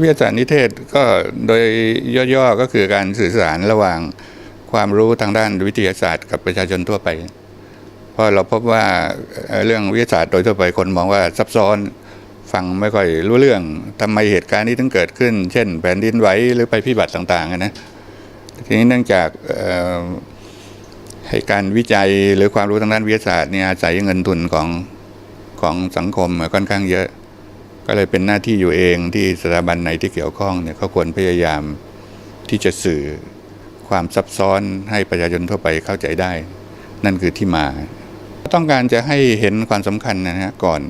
วิทยาศาสตร์นิเทศก็โดยย่อๆก็คือการสื่อสารระหว่างความรู้ทางด้านวิทยาศาสตร์กับประชาชนทั่วไป เพราะเราพบว่าเรื่องวิทยาศาสตร์โดยทั่วไปคนมองว่าซับซ้อนฟังไม่ค่อยรู้เรื่องทำไมเหตุการณ์นี้ถึงเกิดขึ้น เช่น แผ่นดินไหวหรือไปพิบัติต่างๆนะทีนี้เนื่องจากให้การวิจัยหรือความรู้ทางด้านวิทยาศาสตร์เนี่ยอาศัยเงินทุนของของสังคมค่อนข้างเยอะ ก็เลยเป็นหน้าที่อยู่เองที่สถาบันไหนที่เกี่ยวข้องเนี่ยเขาควรพยายามที่จะสื่อความซับซ้อนให้ประชาชนทั่วไปเข้าใจได้ นั่นคือที่มา ต้องการจะให้เห็นความสำคัญนะฮะก่อน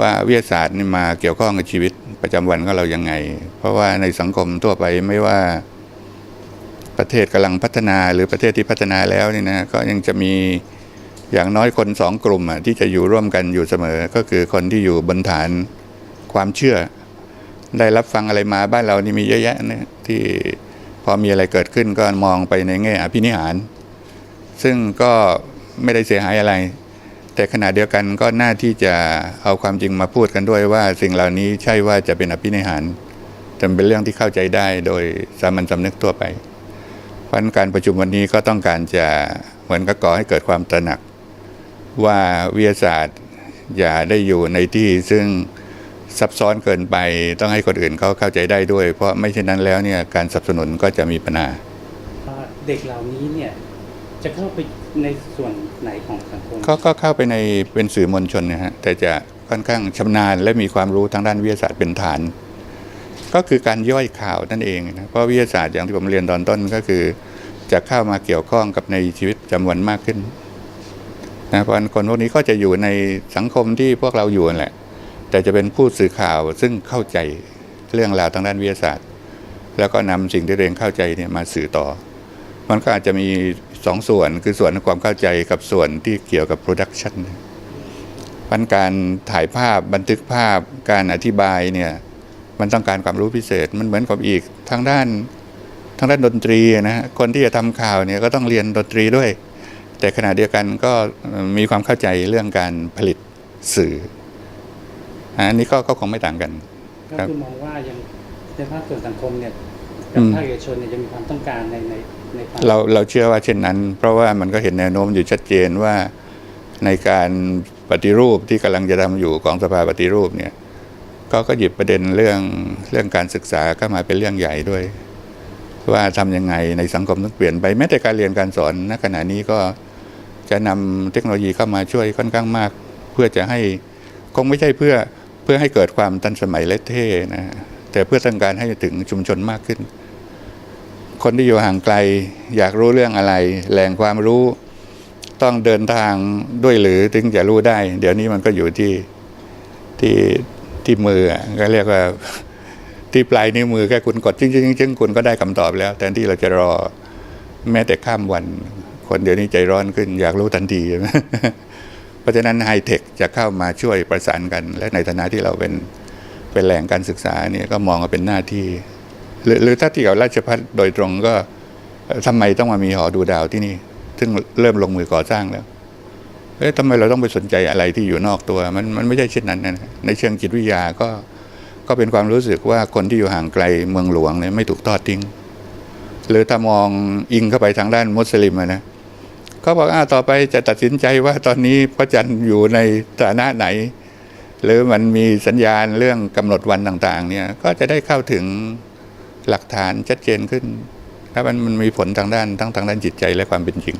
ว่าวิทยาศาสตร์นี่มาเกี่ยวข้องกับชีวิตประจำวันของเรายังไง เพราะว่าในสังคมทั่วไปไม่ว่าประเทศกำลังพัฒนาหรือประเทศที่พัฒนาแล้วนี่นะก็ยังจะมีอย่างน้อยคนสองกลุ่มอะที่จะอยู่ร่วมกันอยู่เสมอ ก็คือคนที่อยู่บนฐาน ความเชื่อ ได้รับฟังอะไรมาบ้านเรานี่มีเยอะแยะนะที่พอมีอะไรเกิดขึ้นก็มองไปในแง่อภินิหาร ซึ่งก็ไม่ได้เสียหายอะไร แต่ขณะเดียวกันก็น่าที่จะเอาความจริงมาพูดกันด้วยว่าสิ่งเหล่านี้ใช่ว่าจะเป็นอภินิหารแต่เป็นเรื่องที่เข้าใจได้โดยสามัญสำนึกทั่วไปเพราะฉะนั้นการประชุมวันนี้ก็ต้องการจะเหมือนกับก่อให้เกิดความตระหนัก ว่าวิทยาศาสตร์อย่าได้อยู่ในที่ซึ่ง ซับซ้อนเกินไปต้องให้คนอื่นเขาเข้าใจได้ด้วย เพราะไม่เช่นนั้นแล้วเนี่ยการสนับสนุนก็จะมีปัญหาว่าเด็กเหล่านี้เนี่ยจะเข้าไปในส่วนไหนของสังคมเขาก็เข้าไปในเป็นสื่อมวลชนนะฮะแต่จะค่อนข้างชำนาญและมีความรู้ทางด้านวิทยาศาสตร์เป็นฐาน ก็คือการย่อยข่าวนั่นเองนะเพราะวิทยาศาสตร์อย่างที่ผมเรียนตอนต้นก็คือ จะเข้ามาเกี่ยวข้องกับในชีวิตประจำวันมากขึ้นนะเพราะฉะนั้นคนพวกนี้ก็จะอยู่ในสังคมที่พวกเราอยู่นั่นแหละ แต่จะเป็นผู้สื่อข่าวซึ่งเข้าใจเรื่องราวทางด้านวิทยาศาสตร์ แล้วก็นำสิ่งที่ตัวเองเข้าใจเนี่ยมาสื่อต่อ มันก็อาจจะมีสองส่วนคือส่วนของความเข้าใจกับส่วนที่เกี่ยวกับโปรดักชันพันการถ่ายภาพบันทึกภาพการอธิบายเนี่ยมันต้องการความรู้พิเศษมันเหมือนกับอีกทางด้านทางด้านดนตรีนะฮะคนที่จะทำข่าวเนี่ยก็ต้องเรียนดนตรีด้วย แต่ขณะเดียวกันก็มีความเข้าใจเรื่องการผลิตสื่อ อันนี้ก็ก็คงไม่ต่างกัน ก็ครับคือมองว่ายังในภาคส่วนสังคมเนี่ยอืกับมภาคเอกชนเนี่ยยังมีความต้องการในในในความเราเราเชื่อว่าเช่นนั้น เพราะว่ามันก็เห็นแนวโน้มอยู่ชัดเจนว่าในการปฏิรูปที่กำลังจะทำอยู่ของสภาปฏิรูปเนี่ยก็ก็หยิบประเด็นเรื่องเรื่องการศึกษาเข้ามาเป็นเรื่องใหญ่ด้วย ว่าทำยังไงในสังคมต้องเปลี่ยนไปแม้แต่การเรียนการสอนณขณะนี้ก็จะนำเทคโนโลยีเข้ามาช่วยค่อนข้างมาก เพื่อจะให้คงไม่ใช่เพื่อ เพื่อให้เกิดความทันสมัยและเท่นะแต่เพื่อต้องการให้ถึงชุมชนมากขึ้น คนที่อยู่ห่างไกลอยากรู้เรื่องอะไร แหล่งความรู้ต้องเดินทางด้วยหรือถึงจะรู้ได้ เดี๋ยวนี้มันก็อยู่ที่ที่ที่มือก็เรียกว่าที่ปลายนิ้วมือแค่คุณกดจึ้งๆจึ้งคุณก็ได้คำตอบแล้วแทนที่เราจะรอแม้แต่ข้ามวัน คนเดี๋ยวนี้ใจร้อนขึ้น อยากรู้ทันทีใช่ไหม เพราะฉะนั้นไฮเทคจะเข้ามาช่วยประสานกัน และในฐานะที่เราเป็นเป็นแหล่งการศึกษาเนี่ยก็มองว่าเป็นหน้าที่ หรือหรือถ้าที่กับราชพัฒโดยตรงก็เอ่อทำไมต้องมามีหอดูดาวที่นี่ ซึ่งเริ่มลงมือก่อสร้างแล้วเอ๊ะทำไมเราต้องไปสนใจอะไรที่อยู่นอกตัว มันมันไม่ใช่เช่นนั้นนะในเชิงจิตวิทยาก็ก็เป็นความรู้สึกว่าคนที่อยู่ห่างไกลเมืองหลวงเนี่ยไม่ถูกทอดทิ้ง หรือถ้ามองอิงเข้าไปทางด้านมุสลิมอะนะ เขาบอกอ่าต่อไปจะตัดสินใจว่าตอนนี้พระจันทร์อยู่ในฐานะไหน หรือมันมีสัญญาณเรื่องกำหนดวันต่าง ๆ เนี่ยก็จะได้เข้าถึงหลักฐานชัดเจนขึ้นแล้ามันมันมีผลทางด้านทั้งทางด้านจิตใจและความเป็นจริง